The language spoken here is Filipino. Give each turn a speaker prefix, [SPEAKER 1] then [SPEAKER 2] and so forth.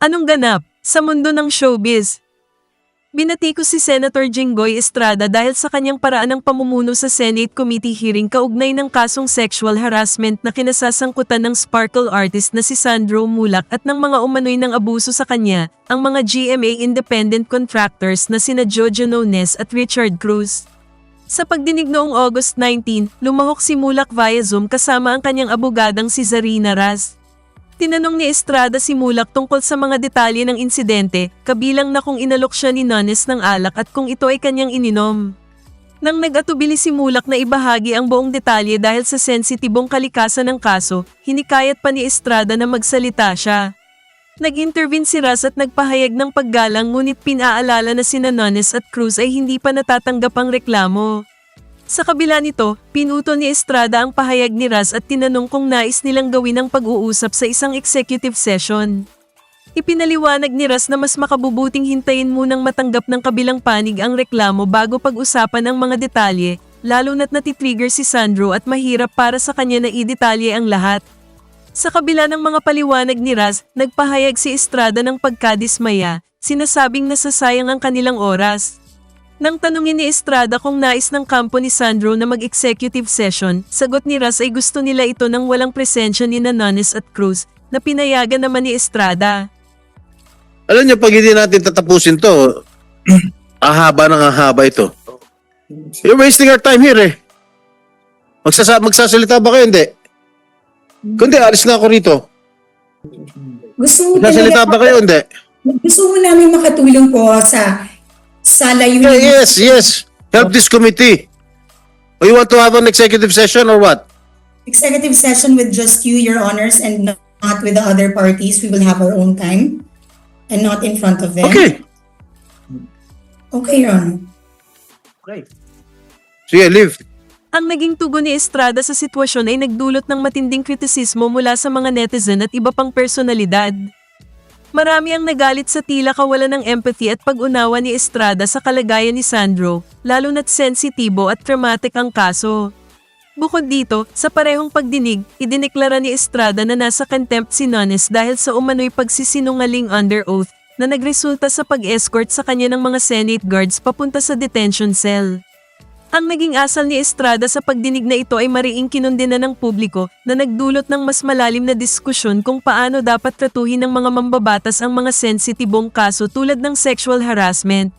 [SPEAKER 1] Anong ganap sa mundo ng showbiz? Binati ko si Senator Jinggoy Estrada dahil sa kanyang paraan ng pamumuno sa Senate Committee hearing kaugnay ng kasong sexual harassment na kinasasangkutan ng sparkle artist na si Sandro Mulak at ng mga umano'y ng abuso sa kanya, ang mga GMA independent contractors na sina Jojo Nones at Richard Cruz. Sa pagdinig noong August 19, lumahok si Mulak via Zoom kasama ang kanyang abogadang si Zarina Raz. Tinanong ni Estrada si Mulak tungkol sa mga detalye ng insidente, kabilang na kung inalok siya ni Nones ng alak at kung ito ay kanyang ininom. Nang nag-atubili si Mulak na ibahagi ang buong detalye dahil sa sensitibong kalikasan ng kaso, hinikayat pa ni Estrada na magsalita siya. Nag-intervene si Raz at nagpahayag ng paggalang ngunit pinaalala na sina Nones at Cruz ay hindi pa natatanggap ang reklamo. Sa kabila nito, pinuto ni Estrada ang pahayag ni Raz at tinanong kung nais nilang gawin ang pag-uusap sa isang executive session. Ipinaliwanag ni Raz na mas makabubuting hintayin munang matanggap ng kabilang panig ang reklamo bago pag-usapan ang mga detalye, lalo na't natitrigger si Sandro at mahirap para sa kanya na idetalye ang lahat. Sa kabila ng mga paliwanag ni Raz, nagpahayag si Estrada ng pagkadismaya, sinasabing nasasayang ang kanilang oras. Nang tanungin ni Estrada kung nais ng kampo ni Sandro na mag-executive session, sagot ni Raz ay gusto nila ito nang walang presensya ni Nananes at Cruz, na pinayagan naman ni Estrada.
[SPEAKER 2] Alam niyo, pag hindi natin tatapusin to, ahaba ng ahaba ito. You're wasting our time here eh. Magsasa magsasalita ba kayo? Hindi. Kundi, alis na ako rito.
[SPEAKER 3] Gusto mo
[SPEAKER 2] Magsasalita ba kayo? Hindi.
[SPEAKER 3] gusto mo namin makatulong po sa sa layunin.
[SPEAKER 2] Yeah, yes, yes. Help this committee. O you want to have an executive session or what?
[SPEAKER 3] Executive session with just you, your honors, and not with the other parties. We will have our own time and not in front of them.
[SPEAKER 2] Okay.
[SPEAKER 3] Okay, your honor.
[SPEAKER 2] Sige, leave.
[SPEAKER 1] Ang naging tugon ni Estrada sa sitwasyon ay nagdulot ng matinding kritisismo mula sa mga netizen at iba pang personalidad. Marami ang nagalit sa tila kawalan ng empathy at pag-unawa ni Estrada sa kalagayan ni Sandro, lalo na't sensitibo at traumatic ang kaso. Bukod dito, sa parehong pagdinig, idineklara ni Estrada na nasa contempt si Nones dahil sa umano'y pagsisinungaling under oath na nagresulta sa pag-escort sa kanya ng mga Senate guards papunta sa detention cell. Ang naging asal ni Estrada sa pagdinig na ito ay mariing kinundina ng publiko na nagdulot ng mas malalim na diskusyon kung paano dapat tratuhin ng mga mambabatas ang mga sensitibong kaso tulad ng sexual harassment.